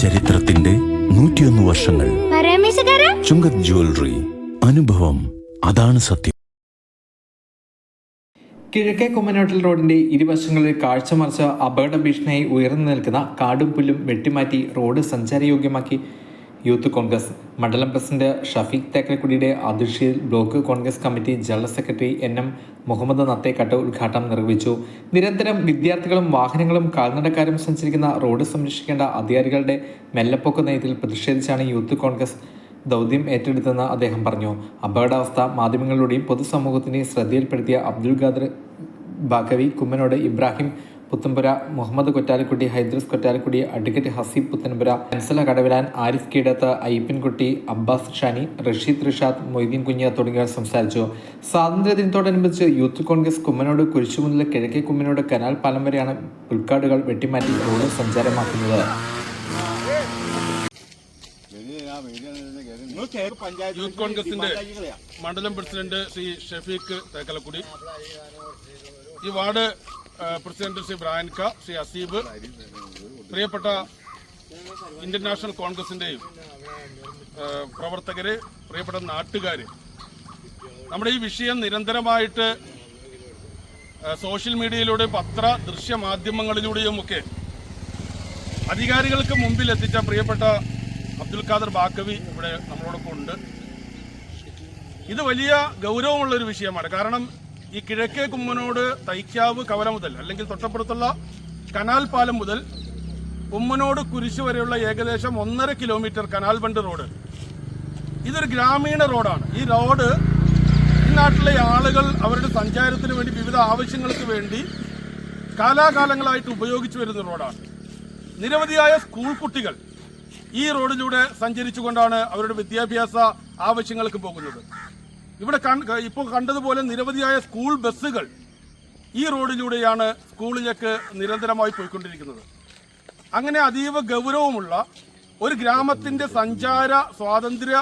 ചരിത്രത്തിന്റെ നൂറ്റിയൊന്ന് വർഷങ്ങൾ. ചുങ്കത് ജ്വല്ലറി. അനുഭവം. അതാണ് സത്യം. കിഴക്കേ കുമ്മനോട്ടൽ റോഡിന്റെ ഇരുവശങ്ങളിൽ കാഴ്ച മറിച്ച അപകട ഭീഷണിയായി ഉയർന്നു നിൽക്കുന്ന കാടും പുല്ലും വെട്ടിമാറ്റി റോഡ് സഞ്ചാരയോഗ്യമാക്കി. യൂത്ത് കോൺഗ്രസ്. മണ്ഡലം പ്രസിഡന്റ് ഷഫീഖ് തേക്കരക്കുടിയുടെ അധ്യക്ഷതയിൽ block Congress committee general secretary N M Muhammad Nathekkatt ഉദ്ഘാടനം നിർവഹിച്ചു. നിരന്തരം വിദ്യാർത്ഥികളും വാഹനങ്ങളും കാൽനടക്കാരും സഞ്ചരിക്കുന്ന റോഡ് സംരക്ഷിക്കേണ്ട അധികാരികളുടെ മെല്ലപ്പൊക്ക നയത്തിൽ പ്രതിഷേധിച്ചാണ് യൂത്ത് കോൺഗ്രസ് ദൗത്യം ഏറ്റെടുത്തെന്ന് അദ്ദേഹം പറഞ്ഞു. അപകടാവസ്ഥ മാധ്യമങ്ങളിലൂടെയും പൊതുസമൂഹത്തിന്റെയും ശ്രദ്ധയിൽപ്പെടുത്തിയ അബ്ദുൽ ഖാദർ ബാക്കവി കുമ്മനോട് ഇബ്രാഹിം പുത്തൻപുര മുഹമ്മദ് കൊറ്റാലിക്കുട്ടി ഹൈദ്രസ് കൊറ്റാലിക്കുടി അഡ്വക്കേറ്റ് ഹസീബ് പുത്തൻപുര അൻസല കടവിലാൻ ആരിഫ് കീടത്ത് അയ്യപ്പൻകുട്ടി അബ്ബാസ് ഷാനി റഷീദ് റിഷാദ് മൊയ്തീൻ കുഞ്ഞ തുടങ്ങിയവർ സംസാരിച്ചു. സ്വാതന്ത്ര്യദിനത്തോടനുബന്ധിച്ച് യൂത്ത് കോൺഗ്രസ് കുമ്മനോട് കുരിശുമുതൽ കിഴക്കേ കുമ്മനോട് കനാൽ പാലം വരെയാണ് പുൽക്കാടുകൾ വെട്ടിമാറ്റി റോഡ് സഞ്ചാരമാക്കുന്നത്. യൂത്ത് കോൺഗ്രസിന്റെ മണ്ഡലം പ്രസിഡന്റ് ശ്രീ ഷഫീഖ് തേക്കലക്കുടി. ഈ വാർഡ് പ്രസിഡന്റ് ശ്രീ ബ്രാൻക ശ്രീ അസീബ് പ്രിയപ്പെട്ട ഇന്ത്യൻ നാഷണൽ കോൺഗ്രസിന്റെയും പ്രവർത്തകര് പ്രിയപ്പെട്ട നാട്ടുകാര്. നമ്മുടെ ഈ വിഷയം നിരന്തരമായിട്ട് സോഷ്യൽ മീഡിയയിലൂടെ പത്ര ദൃശ്യമാധ്യമങ്ങളിലൂടെയും ഒക്കെ അധികാരികൾക്ക് മുമ്പിൽ എത്തിച്ച പ്രിയപ്പെട്ട അബ്ദുൽ ഖാദർ ബാക്കവി ഇവിടെ നമ്മളോടൊപ്പം ഉണ്ട്. ഇത് വലിയ ഗൗരവമുള്ള ഒരു വിഷയമാണ്. കാരണം ഈ കിഴക്കേ കുമ്മനോട് തൈക്കാവ് കവല മുതൽ അല്ലെങ്കിൽ തൊട്ടപ്പുറത്തുള്ള കനാൽ പാലം മുതൽ കുമ്മനോട് കുരിശ് വരെയുള്ള ഏകദേശം ഒന്നര കിലോമീറ്റർ കനാൽ ബണ്ട് റോഡ്. ഇതൊരു ഗ്രാമീണ റോഡാണ്. ഈ റോഡ് ഈ നാട്ടിലെ ആളുകൾ അവരുടെ സഞ്ചാരത്തിന് വേണ്ടി വിവിധ ആവശ്യങ്ങൾക്ക് വേണ്ടി കാലാകാലങ്ങളായിട്ട് ഉപയോഗിച്ചു വരുന്ന റോഡാണ്. നിരവധിയായ സ്കൂൾ കുട്ടികൾ ഈ റോഡിലൂടെ സഞ്ചരിച്ചുകൊണ്ടാണ് അവരുടെ വിദ്യാഭ്യാസ ആവശ്യങ്ങൾക്ക് പോകുന്നത്. ഇവിടെ ഇപ്പോൾ കണ്ടതുപോലെ നിരവധിയായ സ്കൂൾ ബസ്സുകൾ ഈ റോഡിലൂടെയാണ് സ്കൂളിലേക്ക് നിരന്തരമായി പോയിക്കൊണ്ടിരിക്കുന്നത്. അങ്ങനെ അതീവ ഗൗരവമുള്ള ഒരു ഗ്രാമത്തിന്റെ സഞ്ചാര സ്വാതന്ത്ര്യ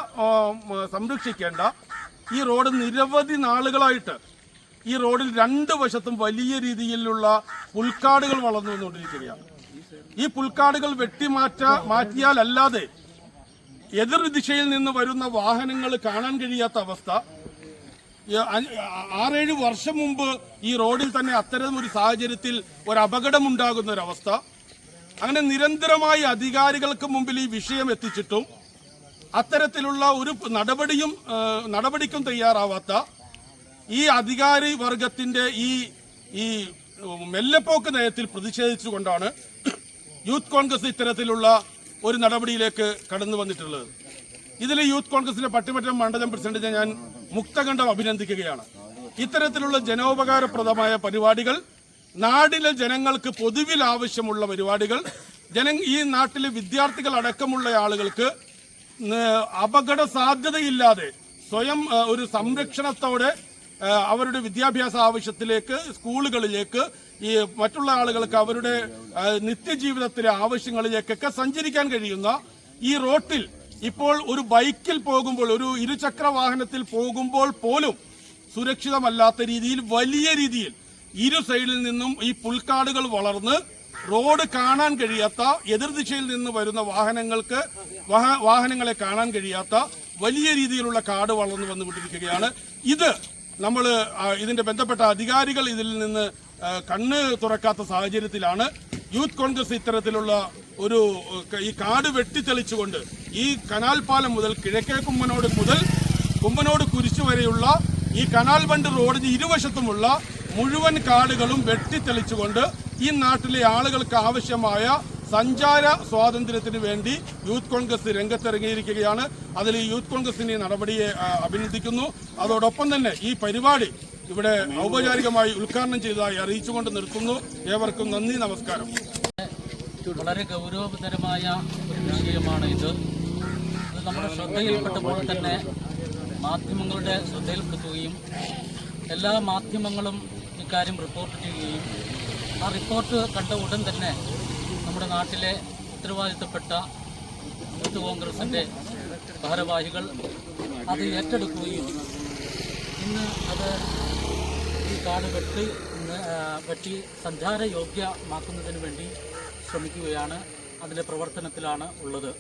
സംരക്ഷിക്കേണ്ട ഈ റോഡ് നിരവധി നാളുകളായിട്ട് ഈ റോഡിൽ രണ്ട് വശത്തും വലിയ രീതിയിലുള്ള പുൽക്കാടുകൾ വളർന്നു വന്നുകൊണ്ടിരിക്കുകയാണ്. ഈ പുൽക്കാടുകൾ വെട്ടിമാറ്റ മാറ്റിയാലല്ലാതെ എതിർ ദിശയിൽ നിന്ന് വരുന്ന വാഹനങ്ങൾ കാണാൻ കഴിയാത്ത അവസ്ഥ ആറേഴ് വർഷം മുമ്പ് ഈ റോഡിൽ തന്നെ അത്തരം ഒരു സാഹചര്യത്തിൽ ഒരു അപകടമുണ്ടാകുന്ന ഒരവസ്ഥ അങ്ങനെ നിരന്തരമായി അധികാരികൾക്ക് മുമ്പിൽ ഈ വിഷയം എത്തിച്ചിട്ടും അത്തരത്തിലുള്ള ഒരു നടപടിയും നടപടിക്കും തയ്യാറാവാത്ത ഈ അധികാരി വർഗത്തിന്റെ ഈ ഈ മെല്ലപ്പോക്ക് നയത്തിൽ പ്രതിഷേധിച്ചുകൊണ്ടാണ് യൂത്ത് കോൺഗ്രസ് ഇത്തരത്തിലുള്ള ഒരു നടപടിയിലേക്ക് കടന്നു വന്നിട്ടുള്ളത്. ഇതിൽ യൂത്ത് കോൺഗ്രസിന്റെ പട്ടിമറ്റം മണ്ഡലം പ്രസിഡന്റിനെ ഞാൻ മുക്തകണ്ഠം അഭിനന്ദിക്കുകയാണ്. ഇത്തരത്തിലുള്ള ജനോപകാരപ്രദമായ പരിപാടികൾ നാടിലെ ജനങ്ങൾക്ക് പൊതുവിൽ ആവശ്യമുള്ള പരിപാടികൾ ജന ഈ നാട്ടിലെ വിദ്യാർത്ഥികൾ അടക്കമുള്ള ആളുകൾക്ക് അപകട സാധ്യതയില്ലാതെ സ്വയം ഒരു സംരക്ഷണത്തോടെ അവരുടെ വിദ്യാഭ്യാസ ആവശ്യത്തിലേക്ക് സ്കൂളുകളിലേക്ക് ഈ മറ്റുള്ള ആളുകൾക്ക് അവരുടെ നിത്യജീവിതത്തിലെ ആവശ്യങ്ങളിലേക്കൊക്കെ സഞ്ചരിക്കാൻ കഴിയുന്ന ഈ റോട്ടിൽ ഇപ്പോൾ ഒരു ബൈക്കിൽ പോകുമ്പോൾ ഒരു ഇരുചക്ര വാഹനത്തിൽ പോകുമ്പോൾ പോലും സുരക്ഷിതമല്ലാത്ത രീതിയിൽ വലിയ രീതിയിൽ ഇരു സൈഡിൽ നിന്നും ഈ പുൽക്കാടുകൾ വളർന്ന് റോഡ് കാണാൻ കഴിയാത്ത എതിർദിശയിൽ നിന്ന് വരുന്ന വാഹനങ്ങൾക്ക് വാഹനങ്ങളെ കാണാൻ കഴിയാത്ത വലിയ രീതിയിലുള്ള കാട് വളർന്നു വന്നുകൊണ്ടിരിക്കുകയാണ്. ഇത് നമ്മൾ ഇതിന്റെ ബന്ധപ്പെട്ട അധികാരികൾ ഇതിൽ നിന്ന് കണ്ണ് തുറക്കാത്ത സാഹചര്യത്തിലാണ്. യൂത്ത് കോൺഗ്രസ് ഇത്തരത്തിലുള്ള ഒരു ഈ കാട് വെട്ടിത്തെളിച്ചുകൊണ്ട് ഈ കനാൽ പാലം മുതൽ കിഴക്കേ കുമ്മനോട് മുതൽ കുമ്മനോട് കുരിശു വരെയുള്ള ഈ കനാൽ ബണ്ട് റോഡിന് ഇരുവശത്തുമുള്ള മുഴുവൻ കാടുകളും വെട്ടിത്തെളിച്ചുകൊണ്ട് ഈ നാട്ടിലെ ആളുകൾക്ക് ആവശ്യമായ സഞ്ചാര സ്വാതന്ത്ര്യത്തിന് വേണ്ടി യൂത്ത് കോൺഗ്രസ് രംഗത്തിറങ്ങിയിരിക്കുകയാണ്. അതിൽ ഈ യൂത്ത് കോൺഗ്രസിന്റെ നടപടിയെ അഭിനന്ദിക്കുന്നു. അതോടൊപ്പം തന്നെ ഈ പരിപാടി ഇവിടെ ഔപചാരികമായി ഉദ്ഘാടനം ചെയ്തതായി അറിയിച്ചുകൊണ്ട് നിർത്തുന്നു. ഏവർക്കും നന്ദി നമസ്കാരം. വളരെ ഗൗരവതരമായ ഒരു വിഷയമാണ് ഇത് നമ്മുടെ ശ്രദ്ധയിൽപ്പെട്ടപ്പോൾ തന്നെ മാധ്യമങ്ങളുടെ ശ്രദ്ധയിൽപ്പെടുത്തുകയും എല്ലാ മാധ്യമങ്ങളും ഇക്കാര്യം റിപ്പോർട്ട് ചെയ്യുകയും ആ റിപ്പോർട്ട് കണ്ട ഉടൻ തന്നെ നമ്മുടെ നാട്ടിലെ ഉത്തരവാദിത്തപ്പെട്ട യൂത്ത് കോൺഗ്രസിന്റെ ഭാരവാഹികൾ അത് ഏറ്റെടുക്കുകയും ഇന്ന് അത് ഈ കാട് വെട്ടി വെട്ടി സഞ്ചാരയോഗ്യമാക്കുന്നതിന് വേണ്ടി ശ്രമിക്കുകയാണ്. അതിന്റെ പ്രവർത്തനത്തിലാണ് ഉള്ളത്.